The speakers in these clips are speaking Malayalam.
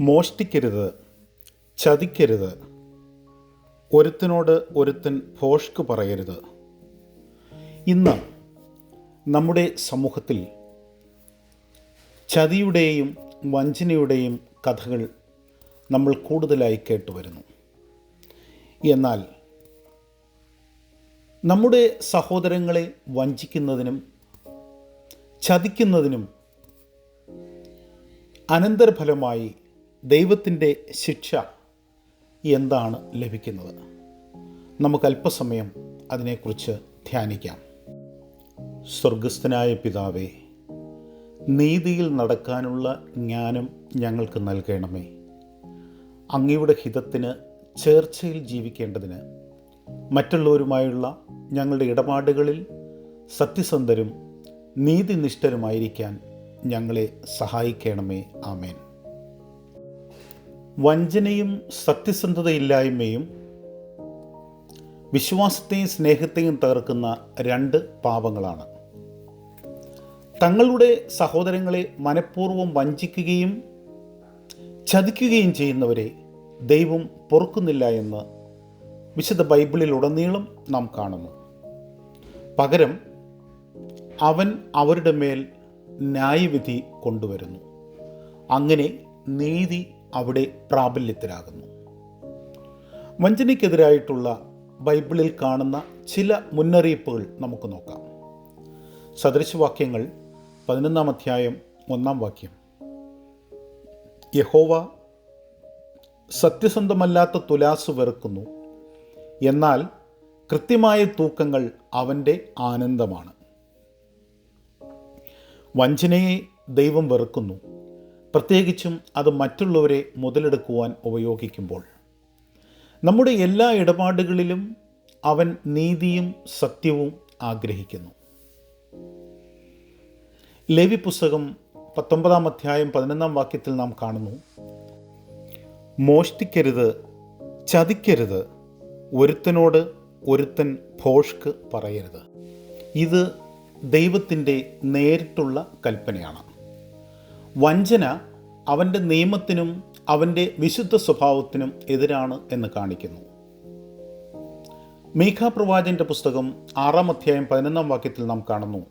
മോഷ്ടിക്കരുത് ചതിക്കരുത്. ഒരുത്തിനോട് ഒരുത്തൻ ഭോഷ്ക്ക് പറയരുത്. ഇന്ന് നമ്മുടെ സമൂഹത്തിൽ ചതിയുടെയും വഞ്ചനയുടെയും കഥകൾ നമ്മൾ കൂടുതലായി കേട്ടുവരുന്നു. എന്നാൽ നമ്മുടെ സഹോദരങ്ങളെ വഞ്ചിക്കുന്നതിനും ചതിക്കുന്നതിനും അനന്തരഫലമായി ദൈവത്തിന്റെ ശിക്ഷ എന്താണ് ലഭിക്കുന്നത്? നമുക്ക് അല്പസമയം അതിനെക്കുറിച്ച് ധ്യാനിക്കാം. സ്വർഗസ്ഥനായ പിതാവേ നീതിയിൽ നടക്കാനുള്ള ജ്ഞാനം ഞങ്ങൾക്ക് നൽകണമേ. അങ്ങയുടെ ഹിതത്തിന് ചേർച്ചയിൽ ജീവിക്കേണ്ടതിന് മറ്റുള്ളവരുമായുള്ള ഞങ്ങളുടെ ഇടപാടുകളിൽ സത്യസന്ധരും നീതിനിഷ്ഠരുമായിരിക്കാൻ ഞങ്ങളെ സഹായിക്കണമേ. ആമേൻ. വഞ്ചനയും സത്യസന്ധതയില്ലായ്മയും വിശ്വാസത്തെയും സ്നേഹത്തെയും തകർക്കുന്ന രണ്ട് പാപങ്ങളാണ്. തങ്ങളുടെ സഹോദരങ്ങളെ മനഃപൂർവം വഞ്ചിക്കുകയും ചതിക്കുകയും ചെയ്യുന്നവരെ ദൈവം പൊറുക്കുന്നില്ല എന്ന് വിശുദ്ധ ബൈബിളിൽ ഉടനീളം നാം കാണുന്നു. പകരം അവൻ അവരുടെ മേൽ ന്യായവിധി കൊണ്ടുവരുന്നു. അങ്ങനെ നീതി അവിടെ പ്രാബല്യത്തിലാകുന്നു. വഞ്ചനയ്ക്കെതിരായിട്ടുള്ള ബൈബിളിൽ കാണുന്ന ചില മുന്നറിയിപ്പുകൾ നമുക്ക് നോക്കാം. സദൃശവാക്യങ്ങൾ പതിനൊന്നാം അധ്യായം ഒന്നാം വാക്യം. യഹോവ സത്യസന്ധമല്ലാത്ത തുലാസ് വെറുക്കുന്നു. എന്നാൽ കൃത്യമായ തൂക്കങ്ങൾ അവന്റെ ആനന്ദമാണ്. വഞ്ചനയെ ദൈവം വെറുക്കുന്നു. പ്രത്യേകിച്ചും അത് മറ്റുള്ളവരെ മുതലെടുക്കുവാൻ ഉപയോഗിക്കുമ്പോൾ. നമ്മുടെ എല്ലാ ഇടപാടുകളിലും അവൻ നീതിയും സത്യവും ആഗ്രഹിക്കുന്നു. ലേവി പുസ്തകം പത്തൊമ്പതാം അധ്യായം പതിനൊന്നാം വാക്യത്തിൽ നാം കാണുന്നു. മോഷ്ടിക്കരുത് ചതിക്കരുത് ഒരുത്തനോട് ഒരുത്തൻ ഭോഷ്ക്ക് പറയരുത്. ഇത് ദൈവത്തിന്റെ നേരിട്ടുള്ള കൽപ്പനയാണ്. വഞ്ചന അവന്റെ നിയമത്തിനും അവന്റെ വിശുദ്ധ സ്വഭാവത്തിനും എതിരാണ് എന്ന് കാണിക്കുന്നു. മീഖ പ്രവാചന്റെ പുസ്തകം ആറാം അധ്യായം പതിനൊന്നാം വാക്യത്തിൽ നാം കാണുന്നു.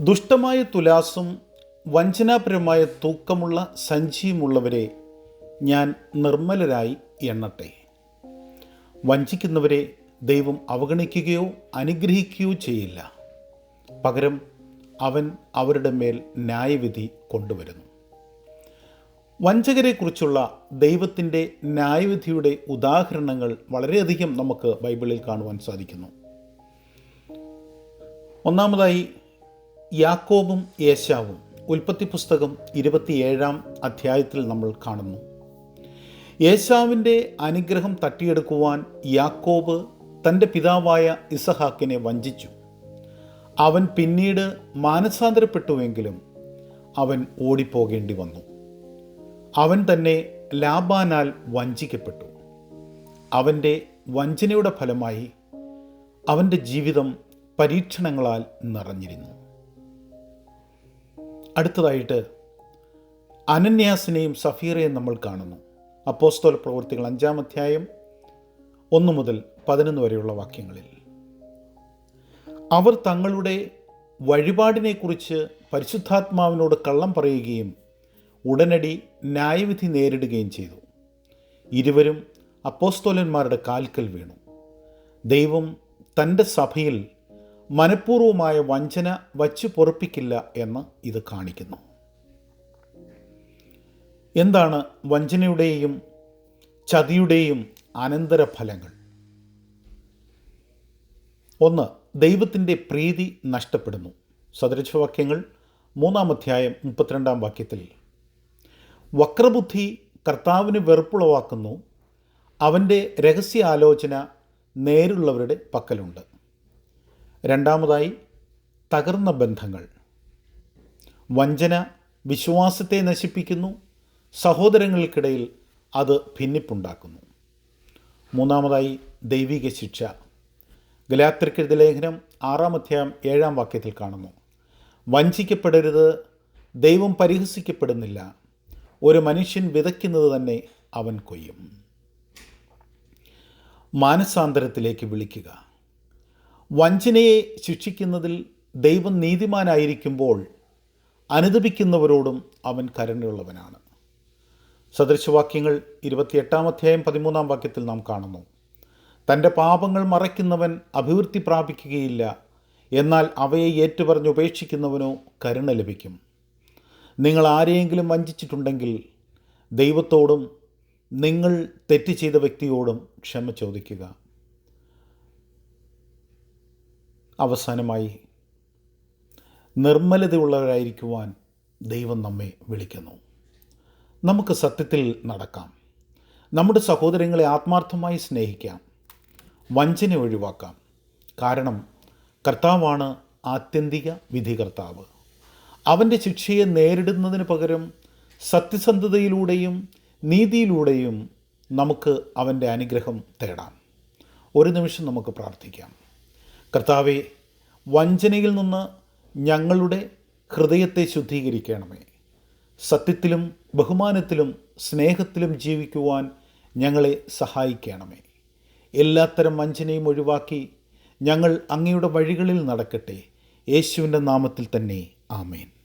ദുഷ്ടമായ തുലാസും വഞ്ചനാപരമായ തൂക്കമുള്ള സഞ്ചിയുമുള്ളവരെ ഞാൻ നിർമ്മലരായി എണ്ണട്ടെ. വഞ്ചിക്കുന്നവരെ ദൈവം അവഗണിക്കുകയോ അനുഗ്രഹിക്കുകയോ ചെയ്യില്ല. പകരം അവൻ അവരുടെ മേൽ ന്യായവിധി കൊണ്ടുവരുന്നു. വഞ്ചകരെക്കുറിച്ചുള്ള ദൈവത്തിന്റെ ന്യായവിധിയുടെ ഉദാഹരണങ്ങൾ വളരെയധികം നമുക്ക് ബൈബിളിൽ കാണുവാൻ സാധിക്കുന്നു. ഒന്നാമതായി യാക്കോബും യേശാവും ഉൽപ്പത്തി പുസ്തകം ഇരുപത്തിയേഴാം അധ്യായത്തിൽ നമ്മൾ കാണുന്നു. യേശാവിന്റെ അനുഗ്രഹം തട്ടിയെടുക്കുവാൻ യാക്കോബ് തന്റെ പിതാവായ ഇസഹാക്കിനെ വഞ്ചിച്ചു. അവൻ പിന്നീട് മാനസാന്തരപ്പെട്ടുവെങ്കിലും അവൻ ഓടിപ്പോകേണ്ടി വന്നു. അവൻ തന്നെ ലാബാനാൽ വഞ്ചിക്കപ്പെട്ടു. അവന്റെ വഞ്ചനയുടെ ഫലമായി അവന്റെ ജീവിതം പരീക്ഷണങ്ങളാൽ നിറഞ്ഞിരുന്നു. അടുത്തതായിട്ട് അനന്യാസിനെയും സഫീറയെയും നമ്മൾ കാണുന്നു. അപ്പോസ്തോല പ്രവൃത്തികൾ അഞ്ചാം അധ്യായം ഒന്ന് മുതൽ പതിനൊന്ന് വരെയുള്ള വാക്യങ്ങളിൽ. അവർ തങ്ങളുടെ വഴിപാടിനെക്കുറിച്ച് പരിശുദ്ധാത്മാവിനോട് കള്ളം പറയുകയും ഉടനടി ന്യായവിധി നേരിടുകയും ചെയ്തു. ഇരുവരും അപ്പോസ്തോലന്മാരുടെ കാൽക്കൽ വീണു. ദൈവം തന്റെ സഭയിൽ മനഃപൂർവമായ വഞ്ചന വച്ചു പൊറപ്പിക്കില്ല എന്ന് ഇത് കാണിക്കുന്നു. എന്താണ് വഞ്ചനയുടെയും ചതിയുടെയും അനന്തരഫലങ്ങൾ? ഒന്ന് ദൈവത്തിന്റെ പ്രീതി നഷ്ടപ്പെടുന്നു. സദൃശവാക്യങ്ങൾ മൂന്നാം അധ്യായം മുപ്പത്തിരണ്ടാം വാക്യത്തിൽ. വക്രബുദ്ധി കർത്താവിന് വെറുപ്പുളവാക്കുന്നു. അവന്റെ രഹസ്യ ആലോചന നേരുള്ളവരുടെ പക്കലുണ്ട്. രണ്ടാമതായി തകർന്ന ബന്ധങ്ങൾ. വഞ്ചന വിശ്വാസത്തെ നശിപ്പിക്കുന്നു. സഹോദരങ്ങൾക്കിടയിൽ അത് ഭിന്നിപ്പുണ്ടാക്കുന്നു. മൂന്നാമതായി ദൈവിക ശിക്ഷ. ഗലാത്രിക്കെഴുതി ലേഖനം ആറാം അധ്യായം ഏഴാം വാക്യത്തിൽ കാണുന്നു. വഞ്ചിക്കപ്പെടരുത് ദൈവം പരിഹസിക്കപ്പെടുന്നില്ല. ഒരു മനുഷ്യൻ വിതയ്ക്കുന്നത് തന്നെ അവൻ കൊയ്യും. മാനസാന്തരത്തിലേക്ക് വിളിക്കുക. വഞ്ചനയെ ശിക്ഷിക്കുന്നതിൽ ദൈവം നീതിമാനായിരിക്കുമ്പോൾ അനുദപിക്കുന്നവരോടും അവൻ കരുണയുള്ളവനാണ്. സദൃശവാക്യങ്ങൾ ഇരുപത്തിയെട്ടാം അധ്യായം പതിമൂന്നാം വാക്യത്തിൽ നാം കാണുന്നു. തന്റെ പാപങ്ങൾ മറയ്ക്കുന്നവൻ അഭിവൃദ്ധി പ്രാപിക്കുകയില്ല. എന്നാൽ അവയെ ഏറ്റുപറഞ്ഞ് ഉപേക്ഷിക്കുന്നവനോ കരുണ ലഭിക്കും. നിങ്ങൾ ആരെയെങ്കിലും വഞ്ചിച്ചിട്ടുണ്ടെങ്കിൽ ദൈവത്തോടും നിങ്ങൾ തെറ്റ് ചെയ്ത വ്യക്തിയോടും ക്ഷമ ചോദിക്കുക. അവസാനമായി നിർമ്മലതയുള്ളവരായിരിക്കുവാൻ ദൈവം നമ്മെ വിളിക്കുന്നു. നമുക്ക് സത്യത്തിൽ നടക്കാം. നമ്മുടെ സഹോദരങ്ങളെ ആത്മാർത്ഥമായി സ്നേഹിക്കാം. വഞ്ചന ഒഴിവാക്കാം. കാരണം കർത്താവാണ് ആത്യന്തിക വിധികർത്താവ്. അവന്റെ ശിക്ഷയെ നേരിടുന്നതിന് പകരം സത്യസന്ധതയിലൂടെയും നീതിയിലൂടെയും നമുക്ക് അവന്റെ അനുഗ്രഹം തേടാം. ഒരു നിമിഷം നമുക്ക് പ്രാർത്ഥിക്കാം. കർത്താവെ വഞ്ചനയിൽ നിന്ന് ഞങ്ങളുടെ ഹൃദയത്തെ ശുദ്ധീകരിക്കണമേ. സത്യത്തിലും ബഹുമാനത്തിലും സ്നേഹത്തിലും ജീവിക്കുവാൻ ഞങ്ങളെ സഹായിക്കണമേ. എല്ലാത്തരം വഞ്ചനയും ഒഴിവാക്കി ഞങ്ങൾ അങ്ങയുടെ വഴികളിൽ നടക്കട്ടെ. യേശുവിന്റെ നാമത്തിൽ തന്നെ. ആമേൻ.